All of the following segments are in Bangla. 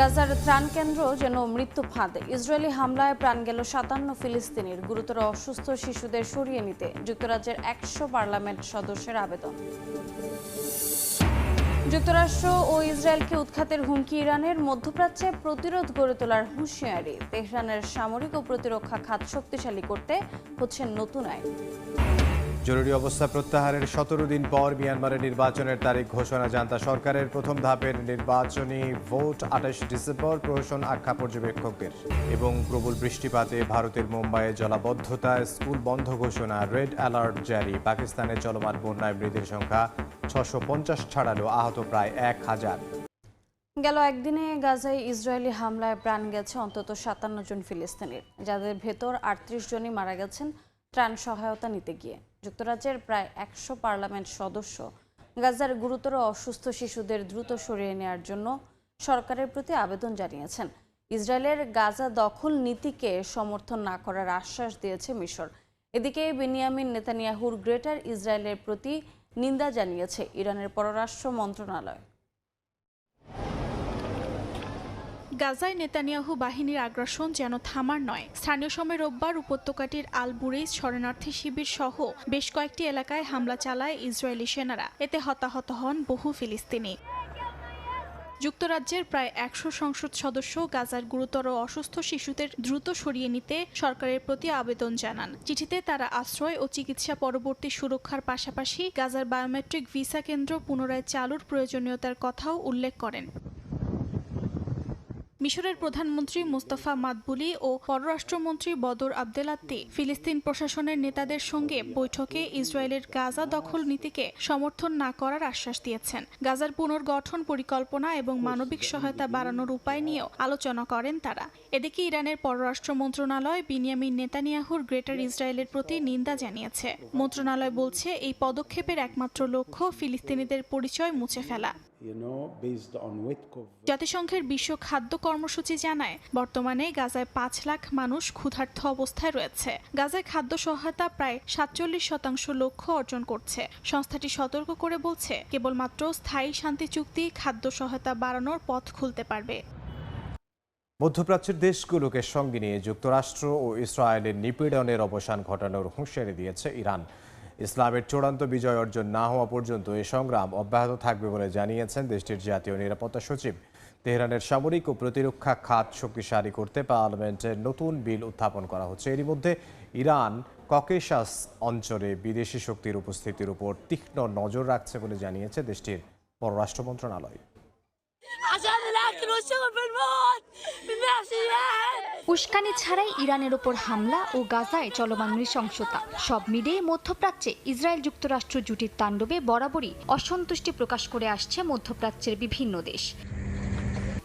গাজার ত্রাণ কেন্দ্র যেন মৃত্যু ফাঁদে। ইসরায়েলি হামলায় প্রাণ গেল সাতান্ন ফিলিস্তিনির। গুরুতর অসুস্থ শিশুদের সরিয়ে নিতে যুক্তরাজ্যের একশো পার্লামেন্ট সদস্যের আবেদন। যুক্তরাষ্ট্র ও ইসরায়েলকে উৎখাতের হুমকি ইরানের। মধ্যপ্রাচ্যে প্রতিরোধ গড়ে তোলার হুঁশিয়ারি। তেহরানের সামরিক ও প্রতিরক্ষা খাত শক্তিশালী করতে হচ্ছে নতুন আইন। জরুরি অবস্থা প্রত্যাহারের সতেরো দিন পর মিয়ানমারের নির্বাচনের তারিখ ঘোষণা জান্তা সরকারের প্রথম ধাপের নির্বাচনী ভোট আঠাশ ডিসেম্বর প্রহসন আখ্যা পর্যবেক্ষকদের এবং প্রবল বৃষ্টিপাতে ভারতের মুম্বাইয়ে জলাবদ্ধতা স্কুল বন্ধ ঘোষণা, রেড অ্যালার্ট জারি। পাকিস্তানে চলমান বন্যায় মৃতের সংখ্যা ছশো পঞ্চাশ ছাড়ালো, আহত প্রায় এক হাজার। গেল একদিনে গাজায় ইসরায়েলি হামলায় প্রাণ গেছে অন্তত সাতান্ন জন ফিলিস্তিনির। যাদের ভেতর আটত্রিশ জনই মারা গেছেন, ত্রাণ সহায়তা নিতে গিয়ে। যুক্তরাজ্যের প্রায় একশো পার্লামেন্ট সদস্য গাজার গুরুতর অসুস্থ শিশুদের দ্রুত সরিয়ে নেওয়ার জন্য সরকারের প্রতি আবেদন জানিয়েছেন। ইসরায়েলের গাজা দখল নীতিকে সমর্থন না করার আশ্বাস দিয়েছে মিশর। এদিকে বিনিয়ামিন নেতানিয়াহুর গ্রেটার ইসরায়েলের প্রতি নিন্দা জানিয়েছে ইরানের পররাষ্ট্র মন্ত্রণালয়। গাজায় নেতানিয়াহু বাহিনীর আগ্রাসন যেন থামার নয়। স্থানীয় সময় রোববার উপত্যকাটির আল শরণার্থী শিবির সহ বেশ কয়েকটি এলাকায় হামলা চালায় ইসরায়েলি সেনারা। এতে হতাহত হন বহু ফিলিস্তিনি। যুক্তরাজ্যের প্রায় একশো সংসদ সদস্য গাজার গুরুতর অসুস্থ শিশুদের দ্রুত সরিয়ে নিতে সরকারের প্রতি আবেদন জানান। চিঠিতে তারা আশ্রয় ও চিকিৎসা পরবর্তী সুরক্ষার পাশাপাশি গাজার বায়োমেট্রিক ভিসা কেন্দ্র পুনরায় চালুর প্রয়োজনীয়তার কথাও উল্লেখ করেন। মিশরের প্রধানমন্ত্রী মুস্তাফা মাদবুলি ও পররাষ্ট্রমন্ত্রী বদর আবদেলাত্তি ফিলিস্তিন প্রশাসনের নেতাদের সঙ্গে বৈঠকে ইসরায়েলের গাজা দখল নীতিকে সমর্থন না করার আশ্বাস দিয়েছেন। গাজার পুনর্গঠন পরিকল্পনা এবং মানবিক সহায়তা বাড়ানোর উপায় নিয়েও আলোচনা করেন তারা। এদিকে ইরানের পররাষ্ট্র মন্ত্রণালয় বিনিয়ামিন নেতানিয়াহুর গ্রেটার ইসরায়েলের প্রতি নিন্দা জানিয়েছে। মন্ত্রণালয় বলছে, এই পদক্ষেপের একমাত্র লক্ষ্য ফিলিস্তিনিদের পরিচয় মুছে ফেলা। জাতিসংঘের বিশ্ব খাদ্য কর্মসূচি জানায় বর্তমানে গাজায় পাঁচ লাখ মানুষ ক্ষুধার্ত অবস্থায় রয়েছে। গাজায় খাদ্য সহায়তা প্রায় সাতচল্লিশ শতাংশ লক্ষ্য অর্জন করছে। সংস্থাটি সতর্ক করে বলছে কেবলমাত্র স্থায়ী শান্তি চুক্তি খাদ্য সহায়তা বাড়ানোর পথ খুলতে পারবে। মধ্যপ্রাচ্যের দেশগুলোকে সঙ্গে নিয়ে যুক্তরাষ্ট্র ও ইসরায়েলের নিপীড়নের অবসান ঘটানোর হুঁশিয়ারি দিয়েছে ইরান। ইসলামের চূড়ান্ত বিজয় অর্জন না হওয়া পর্যন্ত এই সংগ্রাম অব্যাহত থাকবে বলে জানিয়েছেন দেশটির জাতীয় নিরাপত্তা সচিব। তেহরানের সামরিক ও প্রতিরক্ষা খাত শক্তিশালী করতে পার্লামেন্টে নতুন বিল উত্থাপন করা হচ্ছে। এরই মধ্যে ইরান ককেশাস অঞ্চলে বিদেশি শক্তির উপস্থিতির উপর তীক্ষ্ণ নজর রাখছে বলে জানিয়েছে দেশটির পররাষ্ট্র মন্ত্রণালয়। উস্কানি ছাড়াই ইরানের ওপর হামলা ও গাজায় চলমান নৃশংসতা। সব মিলিয়ে মধ্যপ্রাচ্যে ইসরায়েল যুক্তরাষ্ট্র জুটির তাণ্ডবে বরাবরই অসন্তুষ্টি প্রকাশ করে আসছে মধ্যপ্রাচ্যের বিভিন্ন দেশ।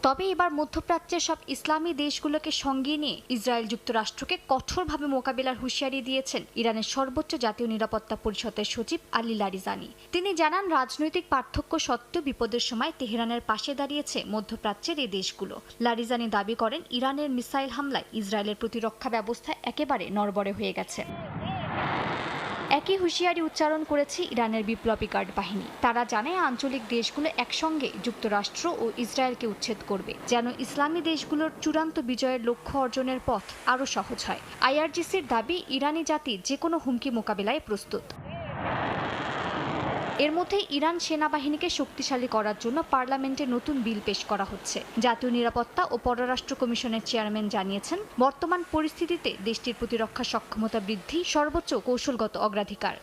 তবে এবার মধ্যপ্রাচ্যের সব ইসলামী দেশগুলোকে সঙ্গে নিয়ে ইসরায়েল যুক্তরাষ্ট্রকে কঠোরভাবে মোকাবিলার হুঁশিয়ারি দিয়েছেন ইরানের সর্বোচ্চ জাতীয় নিরাপত্তা পরিষদের সচিব আলী লারিজানি। তিনি জানান, রাজনৈতিক পার্থক্য সত্ত্বেও বিপদের সময় তেহরানের পাশে দাঁড়িয়েছে মধ্যপ্রাচ্যের এই দেশগুলো। লারিজানি দাবি করেন, ইরানের মিসাইল হামলায় ইসরায়েলের প্রতিরক্ষা ব্যবস্থা একেবারে নড়বড়ে হয়ে গেছে। একই হুঁশিয়ারি উচ্চারণ করেছে ইরানের বিপ্লবী গার্ড বাহিনী। তারা জানে আঞ্চলিক দেশগুলো একসঙ্গে যুক্তরাষ্ট্র ও ইসরায়েলকে উচ্ছেদ করবে, যেন ইসলামী দেশগুলোর চূড়ান্ত বিজয়ের লক্ষ্য অর্জনের পথ আরও সহজ হয়। আইআরজিসির দাবি, ইরানি জাতি যে কোনো হুমকি মোকাবেলায় প্রস্তুত। এর মধ্যে ইরান সেনাবাহিনীকে শক্তিশালী করার জন্য পার্লামেন্টে নতুন বিল পেশ করা হচ্ছে। জাতীয় নিরাপত্তা ও পররাষ্ট্র কমিশনের চেয়ারম্যান জানিয়েছেন, বর্তমান পরিস্থিতিতে দেশটির প্রতিরক্ষা সক্ষমতা বৃদ্ধি সর্বোচ্চ কৌশলগত অগ্রাধিকার।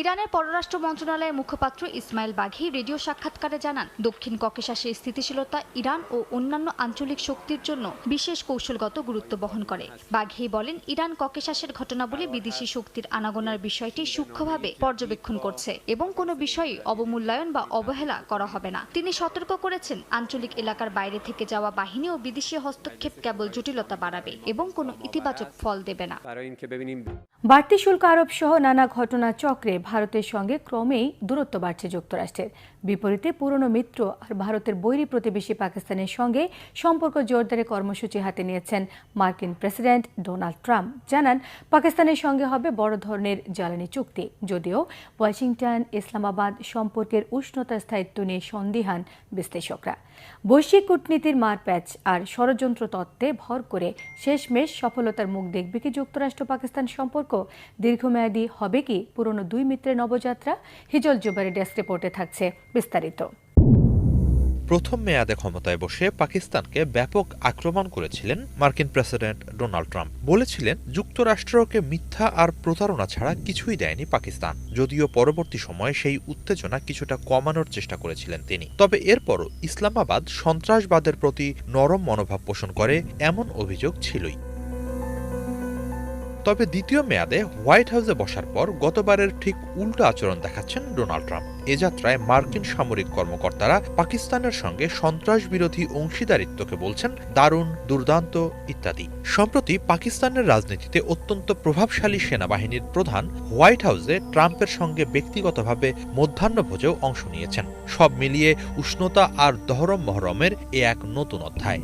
ইরানের পররাষ্ট্র মন্ত্রণালয়ের মুখপাত্র ইসমাইল বাঘি রেডিও সাক্ষাৎকারে জানান, দক্ষিণ ককেশাসের স্থিতিশীলতা ইরান ও অন্যান্য আঞ্চলিক শক্তির জন্য বিশেষ কৌশলগত গুরুত্ব বহন করে। বাঘি বলেন, ইরান ককেশাসের ঘটনাবলী বিদেশি শক্তির আনাগোনার বিষয়টি সূক্ষ্মভাবে পর্যবেক্ষণ করছে এবং কোনো বিষয়ে অবমূল্যায়ন বা অবহেলা করা হবে না। তিনি সতর্ক করেছেন, আঞ্চলিক এলাকার বাইরে থেকে যাওয়া বাহিনী ও বিদেশি হস্তক্ষেপ কেবল জটিলতা বাড়াবে এবং কোনো ইতিবাচক ফল দেবে না। বাড়তি শুল্ক আরোপ সহ নানা ঘটনা চক্রে ভারতের সঙ্গে ক্রমেই দূরত্ব বাড়ছে যুক্তরাষ্ট্রের। বিপরীতে পুরনো মিত্র আর ভারতের বৈরী প্রতিবেশী পাকিস্তানের সঙ্গে সম্পর্ক জোরদারের কর্মসূচি হাতে নিয়েছেন মার্কিন প্রেসিডেন্ট ডোনাল্ড ট্রাম্প। জানান, পাকিস্তানের সঙ্গে হবে বড় ধরনের জ্বালানি চুক্তি। যদিও ওয়াশিংটন, ইসলামাবাদ সম্পর্কের উষ্ণতা স্থায়িত্ব নিয়ে সন্দিহান বিশ্লেষকরা। বৈশ্বিক কূটনীতির মারপ্যাচ আর ষড়যন্ত্র তত্ত্বে ভর করে শেষমেশ সফলতার মুখ দেখবে কি যুক্তরাষ্ট্র পাকিস্তান সম্পর্ক? দীর্ঘমেয়াদী হবে কি পুরনো দুই মিত্রের নবযাত্রা? হিজল জুবারি ডেস্ক রিপোর্টে থাকছে বিস্তারিত। প্রথম মেয়াদে ক্ষমতায় বসে পাকিস্তানকে ব্যাপক আক্রমণ করেছিলেন মার্কিন প্রেসিডেন্ট ডোনাল্ড ট্রাম্প। বলেছিলেন, যুক্তরাষ্ট্রকে মিথ্যা আর প্রতারণা ছাড়া কিছুই দেয়নি পাকিস্তান, যদিও পরবর্তী সময়ে সেই উত্তেজনা কিছুটা কমানোর চেষ্টা করেছিলেন তিনি। তবে এরপরও ইসলামাবাদ সন্ত্রাসবাদের প্রতি নরম মনোভাব পোষণ করে এমন অভিযোগ ছিলই। তবে দ্বিতীয় মেয়াদে হোয়াইট হাউসে বসার পর গতবারের ঠিক উল্টো আচরণ দেখাচ্ছেন ডোনাল্ড ট্রাম্প। এ যাত্রায় মার্কিন সামরিক কর্মকর্তারা পাকিস্তানের সঙ্গে সন্ত্রাস বিরোধী অংশীদারিত্বকে বলছেন, দারুণ, দুর্দান্ত ইত্যাদি। সম্প্রতি পাকিস্তানের রাজনীতিতে অত্যন্ত প্রভাবশালী সেনাবাহিনীর প্রধান হোয়াইট হাউসে ট্রাম্পের সঙ্গে ব্যক্তিগতভাবে মধ্যাহ্নভোজেও অংশ নিয়েছেন। সব মিলিয়ে উষ্ণতা আর দহরম মহরমের এ এক নতুন অধ্যায়।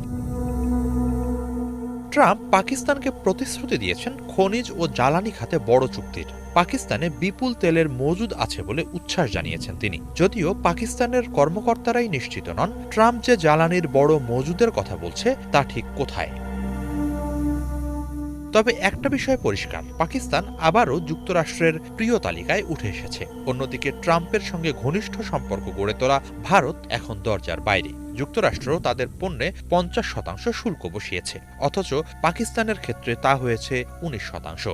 ট্রাম্প পাকিস্তানকে প্রতিশ্রুতি দিয়েছেন খনিজ ও জ্বালানি খাতে বড় চুক্তির। পাকিস্তানে বিপুল তেলের মজুদ আছে বলে উচ্ছ্বাস জানিয়েছেন তিনি। যদিও পাকিস্তানের কর্মকর্তারাই নিশ্চিত নন ট্রাম্প যে জ্বালানির বড় মজুদের কথা বলছে, তা ঠিক কোথায়। তবে একটা বিষয় পরিষ্কার, পাকিস্তান আবারও যুক্তরাষ্ট্রের প্রিয় তালিকায় উঠে এসেছে। অন্যদিকে ট্রাম্পের সঙ্গে ঘনিষ্ঠ সম্পর্ক গড়ে তোলা ভারত এখন দরজার বাইরে। যুক্তরাষ্ট্র তাদের পণ্যে পঞ্চাশ শতাংশ শুল্ক বসিয়েছে, অথচ পাকিস্তানের ক্ষেত্রে তা হয়েছে উনিশ শতাংশ।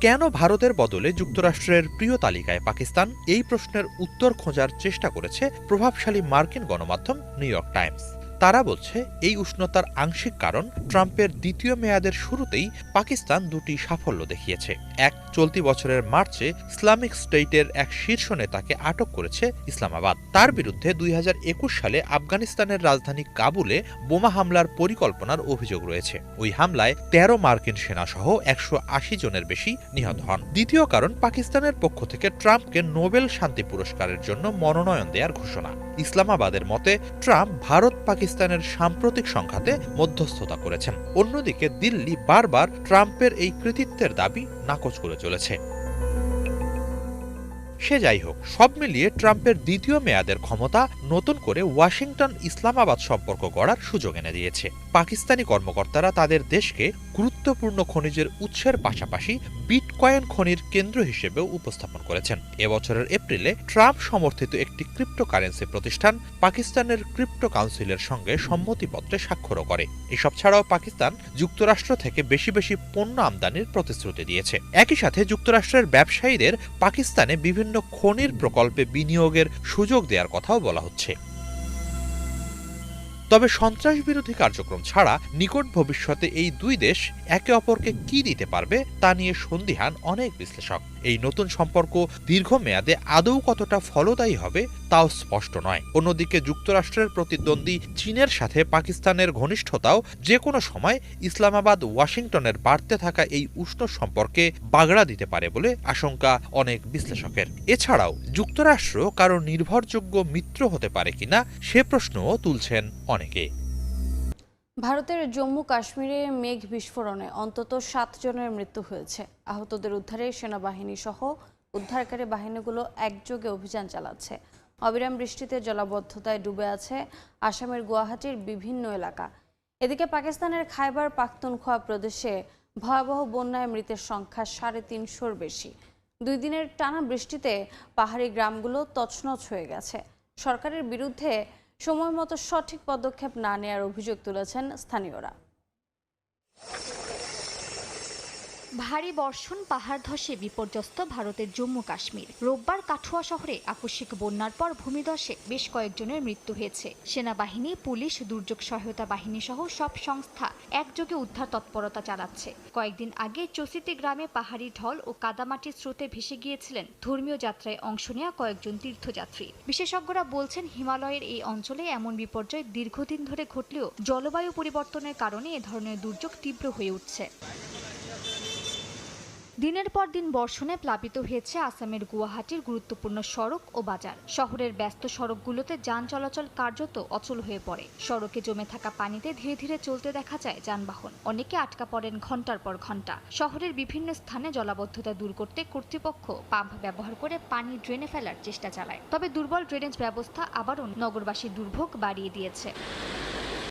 কেন ভারতের বদলে যুক্তরাষ্ট্রের প্রিয় তালিকায় পাকিস্তান? এই প্রশ্নের উত্তর খোঁজার চেষ্টা করেছে প্রভাবশালী মার্কিন গণমাধ্যম নিউ ইয়র্ক টাইমস। তারা বলছে, এই উষ্ণতার আংশিক কারণ ট্রাম্পের দ্বিতীয় মেয়াদের শুরুতেই পাকিস্তান দুটি সাফল্য দেখিয়েছে। এক, চলতি বছরের মার্চে ইসলামিক স্টেটের এক শীর্ষ নেতাকে আটক করেছে ইসলামাবাদ। তার বিরুদ্ধে দুই হাজার একুশ সালে আফগানিস্তানের রাজধানী কাবুলে বোমা হামলার পরিকল্পনার অভিযোগ রয়েছে। ওই হামলায় তেরো মার্কিন সেনাসহ একশো আশি জনের বেশি নিহত হন। দ্বিতীয় কারণ, পাকিস্তানের পক্ষ থেকে ট্রাম্পকে নোবেল শান্তি পুরস্কারের জন্য মনোনয়ন দেওয়ার ঘোষণা। ইসলামাবাদের মতে, ট্রাম্প ভারত পাকিস্তানের সাম্প্রতিক সংঘাতে মধ্যস্থতা করেছেন। অন্যদিকে দিল্লি বারবার ট্রাম্পের এই কৃতিত্বের দাবি নাকচ করে চলেছে। সে যাই হোক সব মিলিয়ে ট্রাম্পের দ্বিতীয় মেয়াদের ক্ষমতা নতুন করে ওয়াশিংটন ইসলামাবাদ সম্পর্ক গড়ার সুযোগ এনে দিয়েছে। পাকিস্তানি কর্মকর্তারা তাদের দেশকে গুরুত্বপূর্ণ খনিজের উৎসের পাশাপাশি বিটকয়েন খনির কেন্দ্র হিসেবেও উপস্থাপন করেছেন। এবছরের এপ্রিলে ট্রাম্প সমর্থিত একটি ক্রিপ্টোকারেন্সি প্রতিষ্ঠান পাকিস্তানের ক্রিপ্টো কাউন্সিলের সঙ্গে সম্মতিপত্রে স্বাক্ষরও করে। এসব ছাড়াও পাকিস্তান যুক্তরাষ্ট্র থেকে বেশি বেশি পণ্য আমদানির প্রতিশ্রুতি দিয়েছে। একই সাথে যুক্তরাষ্ট্রের ব্যবসায়ীদের পাকিস্তানে বিভিন্ন খনির প্রকল্পে বিনিয়োগের সুযোগ দেওয়ার কথাও বলা হচ্ছে। তবে সন্ত্রাস বিরোধী কার্যক্রম ছাড়া নিকট ভবিষ্যতে এই দুই দেশ একে অপরকে কি দিতে পারবে তা নিয়ে সন্দিহান অনেক বিশ্লেষক। এই নতুন সম্পর্ক দীর্ঘমেয়াদে আদৌ কতটা ফলদায়ী হবে তাও স্পষ্ট নয়। অন্যদিকে যুক্তরাষ্ট্রের প্রতিদ্বন্দ্বী চীনের সাথে পাকিস্তানের ঘনিষ্ঠতাও যে কোনো সময় ইসলামাবাদ, ওয়াশিংটনের বাড়তে থাকা এই উষ্ণ সম্পর্কে বাগড়া দিতে পারে বলে আশঙ্কা অনেক বিশ্লেষকের। এছাড়াও যুক্তরাষ্ট্র কারও নির্ভরযোগ্য মিত্র হতে পারে কিনা সে প্রশ্নও তুলছেন অনেকে। ভারতের জম্মু কাশ্মীরে মেঘ বিস্ফোরণে অন্তত সাত জনের মৃত্যু হয়েছে। আহতদের উদ্ধারে সেনাবাহিনী সহ উদ্ধারকারী বাহিনীগুলো একযোগে অভিযান চালাচ্ছে। অবিরাম বৃষ্টিতে জলাবদ্ধতায় ডুবে আছে আসামের গুয়াহাটির বিভিন্ন এলাকা। এদিকে পাকিস্তানের খাইবার পাখতুনখোয়া প্রদেশে ভয়াবহ বন্যায় মৃতের সংখ্যা সাড়ে তিনশোর বেশি। দুই দিনের টানা বৃষ্টিতে পাহাড়ি গ্রামগুলো তছনছ হয়ে গেছে। সরকারের বিরুদ্ধে সময় মতো সঠিক পদক্ষেপ না নেয়ার অভিযোগ তুলেছেন স্থানীয়রা। ভারী বর্ষণ, পাহাড় ধসে বিপর্যস্ত ভারতের জম্মু কাশ্মীর। রোববার কাঠুয়া শহরে আকস্মিক বন্যার পর ভূমিধসে বেশ কয়েকজনের মৃত্যু হয়েছে। সেনাবাহিনী, পুলিশ, দুর্যোগ সহায়তা বাহিনী সহ সব সংস্থা একযোগে উদ্ধার তৎপরতা চালাচ্ছে। কয়েকদিন আগে চসিতি গ্রামে পাহাড়ি ঢল ও কাদামাটির স্রোতে ভেসে গিয়েছিলেন ধর্মীয় যাত্রায় অংশ নেওয়া কয়েকজন তীর্থযাত্রী। বিশেষজ্ঞরা বলছেন, হিমালয়ের এই অঞ্চলে এমন বিপর্যয় দীর্ঘদিন ধরে ঘটলেও জলবায়ু পরিবর্তনের কারণে এ ধরনের দুর্যোগ তীব্র হয়ে উঠছে। দিনের পর দিন বর্ষণে প্লাবিত হয়েছে আসামের গুয়াহাটির গুরুত্বপূর্ণ সড়ক ও বাজার। শহরের ব্যস্ত সড়কগুলোতে যান চলাচল কার্যত অচল হয়ে পড়ে। সড়কে জমে থাকা পানিতে ধীরে ধীরে চলতে দেখা যায় যানবাহন। অনেকে আটকা পড়েন ঘণ্টার পর ঘণ্টা শহরের বিভিন্ন স্থানে জলাবদ্ধতা দূর করতে কর্তৃপক্ষ পাম্প ব্যবহার করে পানি ড্রেনে ফেলার চেষ্টা চালায়। তবে দুর্বল ড্রেনেজ ব্যবস্থা আবারও নগরবাসীর দুর্ভোগ বাড়িয়ে দিয়েছে।